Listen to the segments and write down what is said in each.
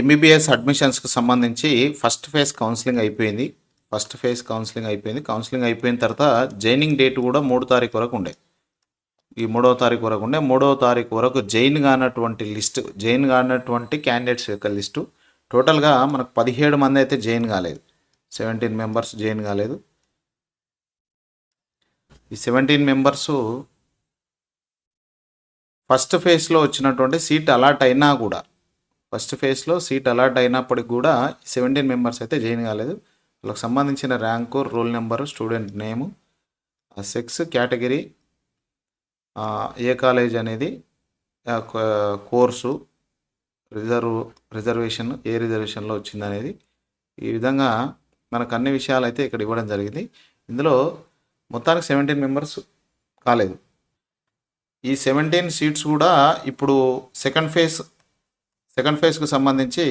MBBS అడ్మిషన్స్కి సంబంధించి first phase counselling అయిపోయింది. ఫస్ట్ ఫేజ్ కౌన్సిలింగ్ అయిపోయింది. కౌన్సిలింగ్ అయిపోయిన తర్వాత జైనింగ్ డేట్ కూడా మూడు తారీఖు వరకు ఉండే. ఈ మూడవ తారీఖు వరకు ఉండే. మూడవ తారీఖు వరకు జైన్ కానటువంటి లిస్ట్ జైన్ కానటువంటి క్యాండిడేట్స్ యొక్క లిస్టు టోటల్గా మనకు పదిహేడు మంది అయితే జైన్ కాలేదు. సెవెంటీన్ మెంబర్స్ జైన్ కాలేదు. ఈ సెవెంటీన్ మెంబర్స్ ఫస్ట్ ఫేజ్లో వచ్చినటువంటి సీట్ అలాట్ అయినా కూడా ఫస్ట్ ఫేజ్లో సీట్ అలాట్ అయినప్పటికి కూడా సెవెంటీన్ మెంబర్స్ అయితే జాయిన్ కాలేదు. వాళ్ళకి సంబంధించిన rank roll number student name sex category ఏ కాలేజ్ అనేది కోర్సు రిజర్వ్ రిజర్వేషన్ ఏ రిజర్వేషన్లో వచ్చింది అనేది ఈ విధంగా మనకు అన్ని విషయాలు అయితే ఇక్కడ ఇవ్వడం జరిగింది. ఇందులో మొత్తానికి సెవెంటీన్ మెంబర్స్ కాలేదు. ఈ సెవెంటీన్ సీట్స్ కూడా ఇప్పుడు సెకండ్ ఫేజ్ సెకండ్ ఫేజ్కి సంబంధించి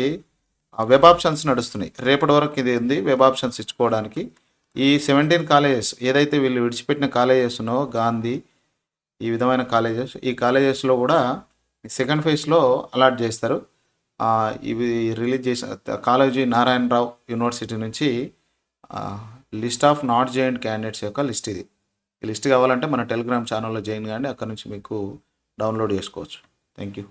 వెబ్ ఆప్షన్స్ నడుస్తున్నాయి. రేపటి వరకు ఇది ఉంది వెబ్ ఆప్షన్స్ ఇచ్చుకోవడానికి. ఈ సెవెంటీన్ కాలేజెస్ ఏదైతే వీళ్ళు విడిచిపెట్టిన కాలేజెస్ ఉన్నావో గాంధీ ఈ విధమైన కాలేజెస్ ఈ కాలేజెస్లో కూడా సెకండ్ ఫేజ్లో అలాట్ చేస్తారు. ఇవి రిలీజ్ చేసిన కాలేజీ నారాయణరావు యూనివర్సిటీ నుంచి list of not joined candidates యొక్క లిస్ట్ ఇది. ఈ లిస్ట్ కావాలంటే మన టెలిగ్రామ్ ఛానల్లో జాయిన్ కానీ అక్కడ నుంచి మీకు డౌన్లోడ్ చేసుకోవచ్చు. Thank you.